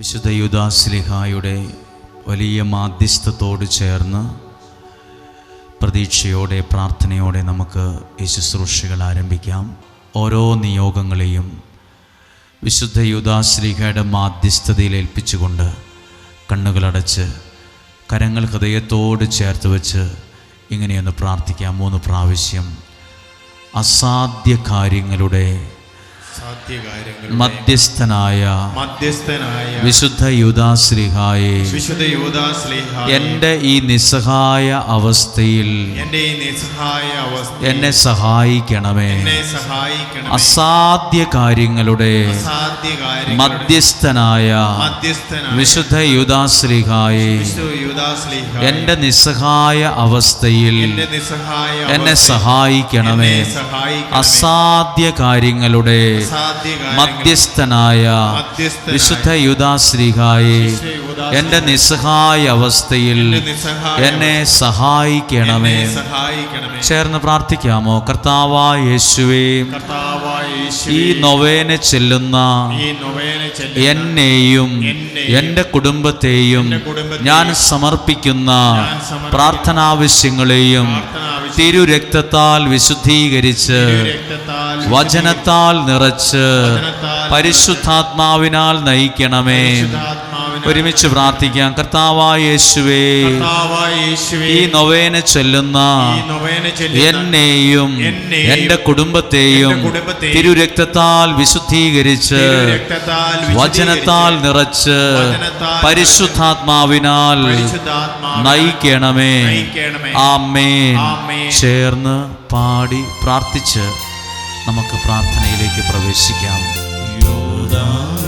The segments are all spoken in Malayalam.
വിശുദ്ധ യുദാസ്ലിഹായുടെ വലിയ മാധ്യസ്ഥത്തോട് ചേർന്ന് പ്രതീക്ഷയോടെ പ്രാർത്ഥനയോടെ നമുക്ക് ഈ ശുശ്രൂഷകൾ ആരംഭിക്കാം. ഓരോ നിയോഗങ്ങളെയും വിശുദ്ധ യുദാശ്രീഹയുടെ മാധ്യസ്ഥതയിൽ ഏൽപ്പിച്ചുകൊണ്ട് കണ്ണുകളടച്ച് കരങ്ങൾ ഹൃദയത്തോട് ചേർത്ത് വെച്ച് ഇങ്ങനെയൊന്ന് പ്രാർത്ഥിക്കാം. മൂന്ന് പ്രാവശ്യം അസാധ്യ കാര്യങ്ങളുടെ മധ്യസ്ഥനായ മധ്യസ്ഥനായ വിശുദ്ധ യുദാശ്രീഹായെ വിശുദ്ധ യുദാശ്രീഹായ എന്റെ ഈ നിസ്സഹായ അവസ്ഥയിൽ എന്റെ ഈ നിസ്സഹായ അവസ്ഥ എന്നെ സഹായിക്കണമേ. എന്നെ സഹായിക്കണം അസാധ്യ കാര്യങ്ങളുടെ അസാധ്യ കാര്യങ്ങൾ മധ്യസ്ഥനായ മധ്യസ്ഥനായ വിശുദ്ധ യുദാശ്രീഹായെ യൂദാശ്ലീഹ എന്റെ നിസ്സഹായ അവസ്ഥയിൽ എന്റെ നിസ്സഹായ എന്നെ സഹായിക്കണമേ. അസാധ്യ കാര്യങ്ങളുടെ മധ്യസ്ഥനായ വിശുദ്ധ യുദാശ്രീഹായെ എന്റെ നിസ്സഹായ അവസ്ഥയിൽ എന്നെ സഹായിക്കണമേ. ചേർന്ന് പ്രാർത്ഥിക്കാമോ? കർത്താവായ യേശുവേ ഈ നൊവേനെ ചെല്ലുന്ന എന്നെയും എന്റെ എന്റെ കുടുംബത്തെയും ഞാൻ സമർപ്പിക്കുന്ന പ്രാർത്ഥനാവശ്യങ്ങളെയും പ്രാർത്ഥനാവശ്യം തിരുരക്തത്താൽ വിശുദ്ധീകരിച്ച് വചനത്താൽ നിറച്ച് പരിശുദ്ധാത്മാവിനാൽ നയിക്കണമേ. ഒരുമിച്ച് പ്രാർത്ഥിക്കാം. കർത്താവായ യേശുവേ ഈ നൊവേന ചെല്ലുന്ന എന്നെയും എന്റെ എന്റെ കുടുംബത്തെയും തിരുരക്തത്താൽ വിശുദ്ധീകരിച്ച് വചനത്താൽ നിറച്ച് പരിശുദ്ധാത്മാവിനാൽ നയിക്കണമേ. ആമേ. ചേർന്ന് പാടി പ്രാർത്ഥിച്ച് നമുക്ക് പ്രാർത്ഥനയിലേക്ക് പ്രവേശിക്കാം. ഞങ്ങൾക്കായി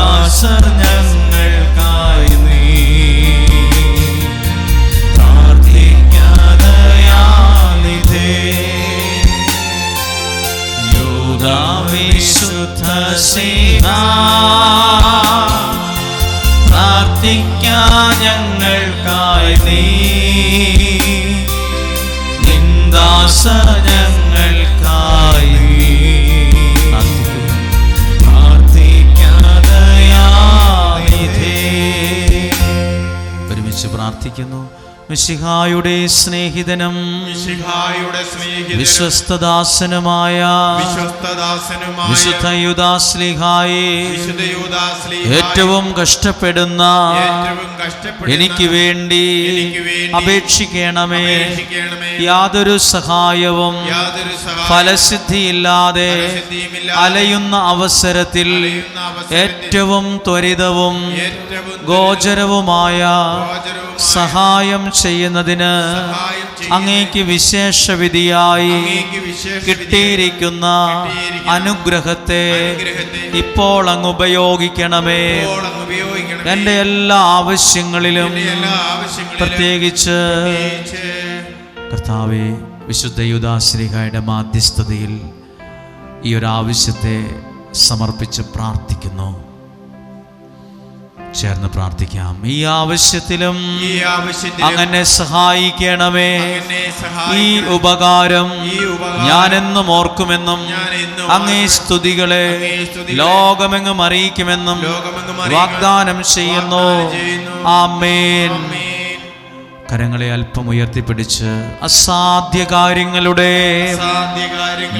നിന്ദാസർ ഞങ്ങൾക്കായി നീ. പ്രാർത്ഥിക്കാതയാനിധേ യൂദാവിശുദ്ധ ശിഖ പ്രാർത്ഥിക്കാ ഞങ്ങൾക്കായി നീ. നിന്ദാസ ഞങ്ങൾക്കായി പ്രാർത്ഥിക്കുന്നു. മിശിഹായുടെ സ്നേഹിതനും മിശിഹായുടെ സ്നേഹിതനും വിശ്വസ്തദാസനുമായ വിശ്വസ്തദാസനുമായ വിശുദ്ധയുദാസ്ലിഹായി വിശുദ്ധയുദാസ്ലിഹായി ഏറ്റവും കഷ്ടപ്പെടുന്ന ഏറ്റവും കഷ്ടപ്പെടുന്ന എനിക്ക് വേണ്ടി എനിക്ക് വേണ്ടി അപേക്ഷിക്കണമേ. യാതൊരു സഹായവും യാതൊരു ഫലസിദ്ധിയില്ലാതെ അലയുന്ന അവസരത്തിൽ ഏറ്റവും ത്വരിതവും ഏറ്റവും ഗോചരവുമായ സഹായം ചെയ്യുന്നതിന് അങ്ങേക്ക് വിശേഷ വിധിയായി അങ്ങേക്ക് വിശേഷ കിട്ടിയിരിക്കുന്ന അനുഗ്രഹത്തെ ഇപ്പോൾ അങ്ങ് ഉപയോഗിക്കണമേ. ഇപ്പോൾ എന്റെ എല്ലാ ആവശ്യങ്ങളിലും എന്റെ എല്ലാ ആവശ്യങ്ങളിലും പ്രത്യേകിച്ച് കർത്താവെ വിശുദ്ധ യുദാശ്രീഹയുടെ മാധ്യസ്ഥതയിൽ ഈ ഒരു ആവശ്യത്തെ സമർപ്പിച്ച് പ്രാർത്ഥിക്കുന്നു. ചേർന്ന് പ്രാർത്ഥിക്കാം. ഈ ആവശ്യത്തിലും അങ്ങനെ സഹായിക്കണമേ. ഈ ഉപകാരം ഞാനെന്നും ഓർക്കുമെന്നും ഞാൻ എന്നും അങ്ങേ സ്തുതികളെ അങ്ങേ സ്തുതികളെ ലോകമെങ്ങും അറിയിക്കുമെന്നും വാഗ്ദാനം ചെയ്യുന്നു. ആമേൻ. കരങ്ങളെ അല്പം ഉയർത്തിപ്പിടിച്ച് അസാധ്യ കാര്യങ്ങളുടെ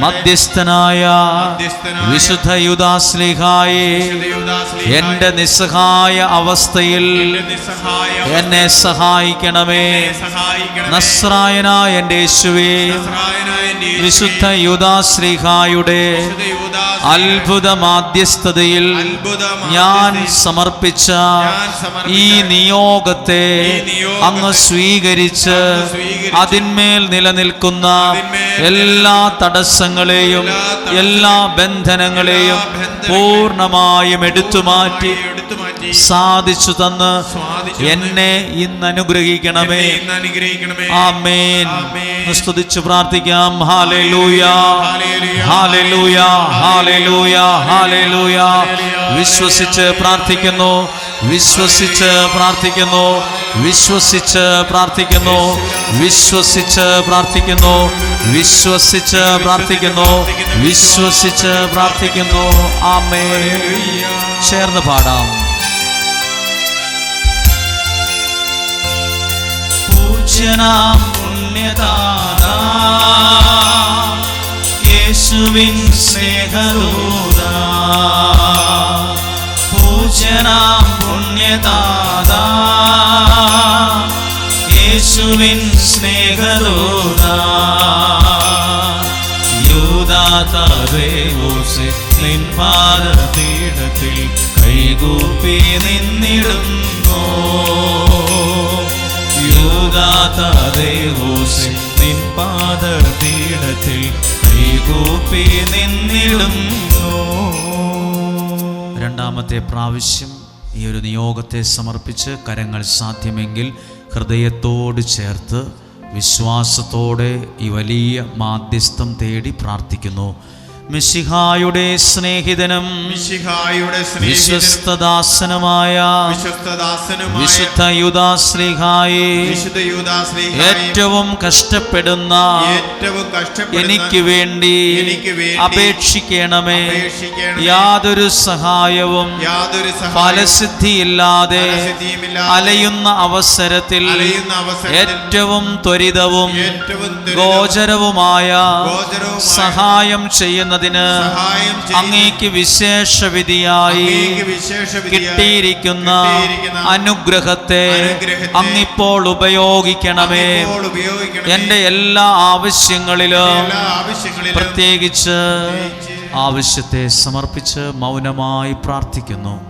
മധ്യസ്ഥനായ വിശുദ്ധ യുദാസ്ലിഹായി എന്റെ എന്റെ നിസ്സഹായ അവസ്ഥയിൽ എന്നെ സഹായിക്കണമേ. നസ്രായനായ എന്റെ യേശുവേ എന്റെ യേശുവേ, വിശുദ്ധ യുദാശ്രീഹായുടെ വിശുദ്ധ യൂദാശ്ലീഹായെ യൂദാസ് അത്ഭുത മാധ്യസ്ഥതയിൽ ഞാൻ സമർപ്പിച്ച ഈ നിയോഗത്തെ അങ്ങ് സ്വീകരിച്ച് അതിന്മേൽ നിലനിൽക്കുന്ന എല്ലാ തടസ്സങ്ങളെയും എല്ലാ ബന്ധനങ്ങളെയും പൂർണമായും എടുത്തുമാറ്റി എടുത്തു മാറ്റി സാധിച്ചു തന്ന് എന്നെ ഇന്ന് അനുഗ്രഹിക്കണമേ ആമേൻ. സ്തുതിച്ചു പ്രാർത്ഥിക്കാം. ഹാലലൂയ. ഹാലലൂയ. വിശ്വസിച്ച് പ്രാർത്ഥിക്കുന്നു വിശ്വസിച്ച് പ്രാർത്ഥിക്കുന്നു വിശ്വസിച്ച് പ്രാർത്ഥിക്കുന്നു വിശ്വസിച്ച് പ്രാർത്ഥിക്കുന്നു വിശ്വസിച്ച് പ്രാർത്ഥിക്കുന്നു വിശ്വസിച്ച് പ്രാർത്ഥിക്കുന്നു. ആമേ ചേർന്ന് പാടാം. പൂജ്യനാം പുണ്യദാത. യേശുവിൻ സ്നേഹദൂത പൂജ്യനാം പുണ്യദാത യേശുവിൻ സ്നേഹദൂത യൂദാതേവോസെ നിൻ പാദപീഠത്തിൽ കൈകൂപ്പി നിന്നിടുന്നു യൂദാതേവോസെ നിൻ പാദപീഠത്തിൽ കൈകൂപ്പി നിന്നിടുന്നു. രണ്ടാമത്തെ പ്രാവശ്യം ഈ ഒരു നിയോഗത്തെ സമർപ്പിച്ച് കരങ്ങൾ സാധ്യമെങ്കിൽ ഹൃദയത്തോട് ചേർത്ത് വിശ്വാസത്തോടെ ഈ വലിയ മാധ്യസ്ഥം തേടി പ്രാർത്ഥിക്കുന്നു. മിശിഹായുടെ സ്നേഹിതനും മിശിഹായുടെ വിശ്വസ്തദാസനുമായ വിശ്വസ്തദാസനുമായ വിശുദ്ധ യുദാശ്രീഹായി വിശുദ്ധ യൂദാശ്ലീഹായെ ഏറ്റവും കഷ്ടപ്പെടുന്ന ഏറ്റവും കഷ്ടപ്പെടുന്ന എനിക്ക് വേണ്ടി എനിക്ക് വേണ്ടി അപേക്ഷിക്കണമേ. യാതൊരു സഹായവും യാതൊരു ഫലസിദ്ധിയില്ലാതെ അലയുന്ന അവസരത്തിൽ അലയുന്ന അവസരത്തിൽ ഏറ്റവും ത്വരിതവും ഗോചരവുമായ സഹായം ചെയ്യുന്ന വിധിയായി അങ്ങേക്ക് വിശേഷ വിധിയായി കിട്ടിയിരിക്കുന്ന അനുഗ്രഹത്തെ അങ്ങിപ്പോൾ ഉപയോഗിക്കണമേ. എന്റെ എന്റെ എല്ലാ ആവശ്യങ്ങളിലും പ്രത്യേകിച്ച് ആവശ്യത്തെ സമർപ്പിച്ച് മൗനമായി പ്രാർത്ഥിക്കുന്നു.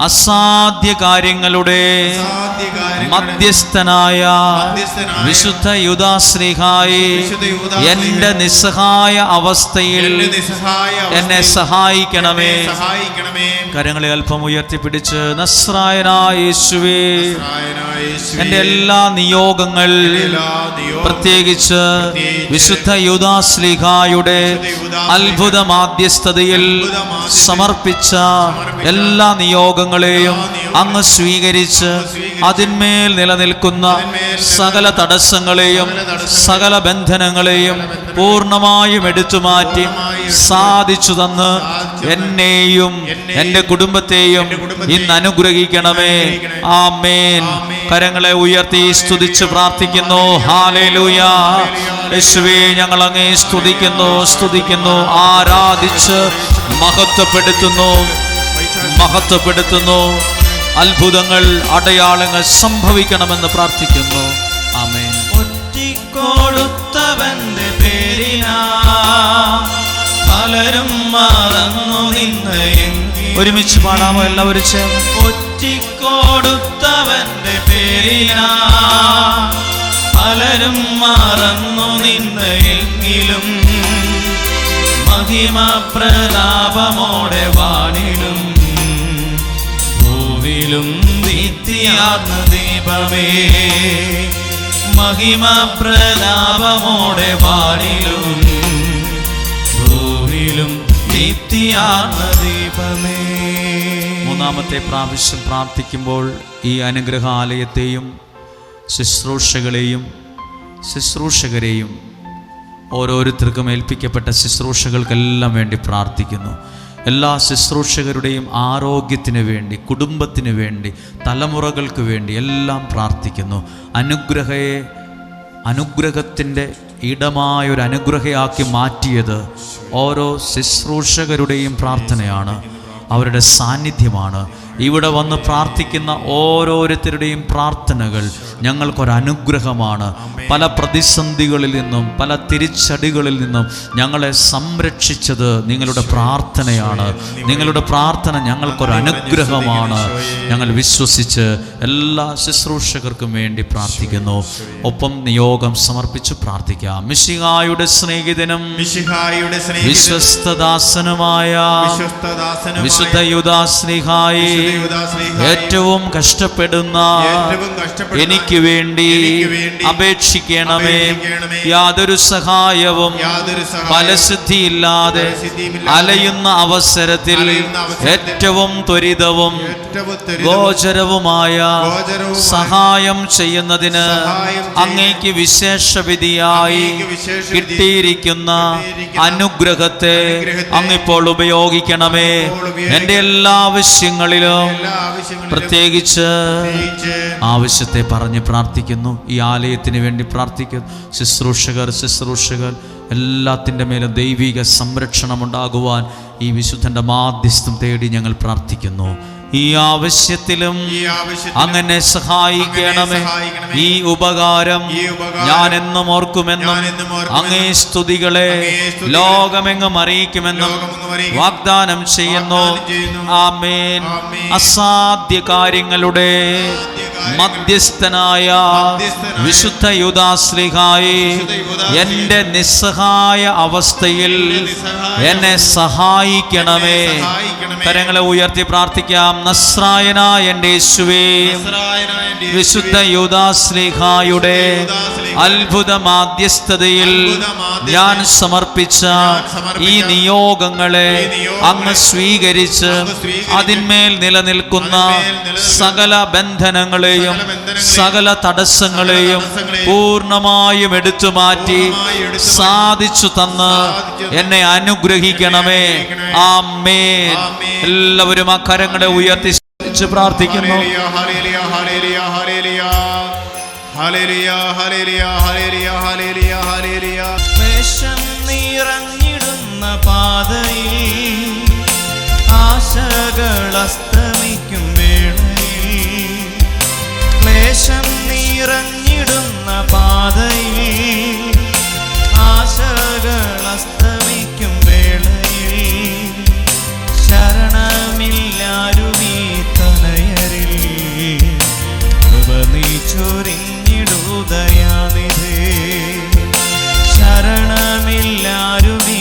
അസാധ്യ കാര്യങ്ങളുടെ മധ്യസ്ഥനായ വിശുദ്ധ യുദാശ്രീഹായി എന്റെ നിസ്സഹായ അവസ്ഥയിൽ എന്നെ സഹായിക്കണമേ. കരങ്ങളെ അല്പം ഉയർത്തിപ്പിടിച്ച് നസ്രായനായ യേശുവേ നസ്രായനായ എന്റെ എല്ലാ നിയോഗങ്ങൾ പ്രത്യേകിച്ച് വിശുദ്ധ യുദാശ്രീഹായുടെ അത്ഭുത മാധ്യസ്ഥതയിൽ സമർപ്പിച്ച എല്ലാ നിയോഗങ്ങളെയും എല്ലാ നിയോഗങ്ങളെയും അങ്ങ് സ്വീകരിച്ച് അതിന്മേൽ നിലനിൽക്കുന്ന സകല തടസ്സങ്ങളെയും സകല ബന്ധനങ്ങളെയും പൂർണമായും എടുത്തു മാറ്റി സാധിച്ചു തന്ന് എന്നെയും എന്റെ കുടുംബത്തെയും ഇന്ന് അനുഗ്രഹിക്കണമേ. ആമേൻ. കരങ്ങളെ ഉയർത്തി സ്തുതിച്ച് പ്രാർത്ഥിക്കുന്നു. ഞങ്ങൾ അങ്ങേ സ്തുതിക്കുന്നു സ്തുതിക്കുന്നു ആരാധിച്ച് മഹത്വപ്പെടുത്തുന്നു. മഹത്വപ്പെടുത്തുന്നു. അത്ഭുതങ്ങൾ അടയാളങ്ങൾ സംഭവിക്കണമെന്ന് പ്രാർത്ഥിക്കുന്നു. ആമേൻ. ഒറ്റിക്കൊടുത്തവന്റെ പേരിനാ പലരും മറന്നു നിന്ന് ഒരുമിച്ച് പാടാമോ എല്ലാവരും ചേർന്ന്? ഒറ്റിക്കൊടുത്തവന്റെ പേരിനാ പലരും മറന്നു നിന്ന് എങ്കിലും മഹിമ പ്രതാപമോടെ വാണിടും. ഭൂവിലും നിത്യാർന്ന ദീപമേ. മഹിമ പ്രലാപമോടെ വാനിലും ഭൂമിയിലും നിത്യാർന്ന ദീപമേ. മൂന്നാമത്തെ പ്രാവശ്യം പ്രാർത്ഥിക്കുമ്പോൾ ഈ അനുഗ്രഹാലയത്തെയും ശുശ്രൂഷകളെയും ശുശ്രൂഷകരെയും ഓരോരുത്തർക്കും ഏൽപ്പിക്കപ്പെട്ട ശുശ്രൂഷകൾക്കെല്ലാം വേണ്ടി പ്രാർത്ഥിക്കുന്നു. എല്ലാ ശുശ്രൂഷകരുടെയും ആരോഗ്യത്തിന് വേണ്ടി കുടുംബത്തിന് വേണ്ടി തലമുറകൾക്ക് വേണ്ടി എല്ലാം പ്രാർത്ഥിക്കുന്നു. അനുഗ്രഹയെ അനുഗ്രഹത്തിന്റെ ഇടമായൊരു അനുഗ്രഹയാക്കി മാറ്റിയത് ഓരോ ശുശ്രൂഷകരുടെയും പ്രാർത്ഥനയാണ്. അവരുടെ സാന്നിധ്യമാണ്. ഇവിടെ വന്ന് പ്രാർത്ഥിക്കുന്ന ഓരോരുത്തരുടെയും പ്രാർത്ഥനകൾ ഞങ്ങൾക്കൊരനുഗ്രഹമാണ്. പല പ്രതിസന്ധികളിൽ നിന്നും പല തിരിച്ചടികളിൽ നിന്നും ഞങ്ങളെ സംരക്ഷിച്ചത് നിങ്ങളുടെ പ്രാർത്ഥനയാണ്. നിങ്ങളുടെ പ്രാർത്ഥന ഞങ്ങൾക്കൊരനുഗ്രഹമാണ്. ഞങ്ങൾ വിശ്വസിച്ച് എല്ലാ ശുശ്രൂഷകർക്കും വേണ്ടി പ്രാർത്ഥിക്കുന്നു. ഒപ്പം നിയോഗം സമർപ്പിച്ച് പ്രാർത്ഥിക്കാം. മിശിഹായുടെ സ്നേഹിതനും മിശിഹായുടെ വിശ്വസ്തദാസനുമായ വിശുദ്ധ വിശുദ്ധ ഏറ്റവും കഷ്ടപ്പെടുന്ന എനിക്ക് എനിക്ക് വേണ്ടി അപേക്ഷിക്കണമേ. യാതൊരു സഹായവും ഫലസിദ്ധിയില്ലാതെ അലയുന്ന അവസരത്തിൽ ഏറ്റവും ത്വരിതവും ഗോചരവുമായ സഹായം ചെയ്യുന്നതിന് അങ്ങേക്ക് വിശേഷ വിധിയായി അങ്ങേക്ക് വിശേഷ വിധി കിട്ടിയിരിക്കുന്ന അനുഗ്രഹത്തെ അങ്ങിപ്പോൾ ഉപയോഗിക്കണമേ എന്റെ എന്റെ എല്ലാ ആവശ്യങ്ങളിലും പ്രത്യേകിച്ച് ആവശ്യത്തെ പറഞ്ഞ് പ്രാർത്ഥിക്കുന്നു. ഈ ആലയത്തിന് വേണ്ടി പ്രാർത്ഥിക്കുന്നു. ശുശ്രൂഷകർ ശുശ്രൂഷകർ എല്ലാത്തിന്റെ മേലും ദൈവിക സംരക്ഷണം ഉണ്ടാകുവാൻ ഈ വിശുദ്ധന്റെ മാധ്യസ്ഥം തേടി ഞങ്ങൾ പ്രാർത്ഥിക്കുന്നു. ഈ ആവശ്യത്തിലും അങ്ങനെ സഹായിക്കണമേ. ഈ ഉപകാരം ഞാൻ എന്നും ഓർക്കുമെന്നും അങ്ങേ സ്തുതികളെ ലോകമെങ്ങും അറിയിക്കുമെന്നും വാഗ്ദാനം ചെയ്യുന്നു. ആമേൻ. അസാധ്യ കാര്യങ്ങളുടെ മധ്യസ്ഥനായ വിശുദ്ധ യുദാശ്ലിഹായി എന്റെ എന്റെ നിസ്സഹായ അവസ്ഥയിൽ എന്നെ സഹായിക്കണമേ. കരങ്ങളെ ഉയർത്തി പ്രാർത്ഥിക്കാം. നസ്രായന എന്റെ യേശുവേ വിശുദ്ധ യുദാശ്ലീഹായുടെ അത്ഭുത മാധ്യസ്ഥതയിൽ ഞാൻ സമർപ്പിച്ച ഈ നിയോഗങ്ങളെ അങ്ങ് സ്വീകരിച്ച് അതിന്മേൽ നിലനിൽക്കുന്ന സകല സകല തടസ്സങ്ങളെയും സകല തടസ്സങ്ങളെയും പൂർണമായും എടുത്തു മാറ്റി സാധിച്ചു തന്ന് എന്നെ അനുഗ്രഹിക്കണമേ. ആമേ എല്ലാവരും ആ കരങ്ങളെ ഉയർത്തി പ്രാർത്ഥിക്കുന്നു. പാതയിൽ ഇറങ്ങിടുന്ന പാതയിൽ ആശകൾ അസ്തമിക്കും വേളയിൽ ശരണമില്ലാരുമീ തനയരിൽ കൃപ നീ ശരണമില്ലാരുമീ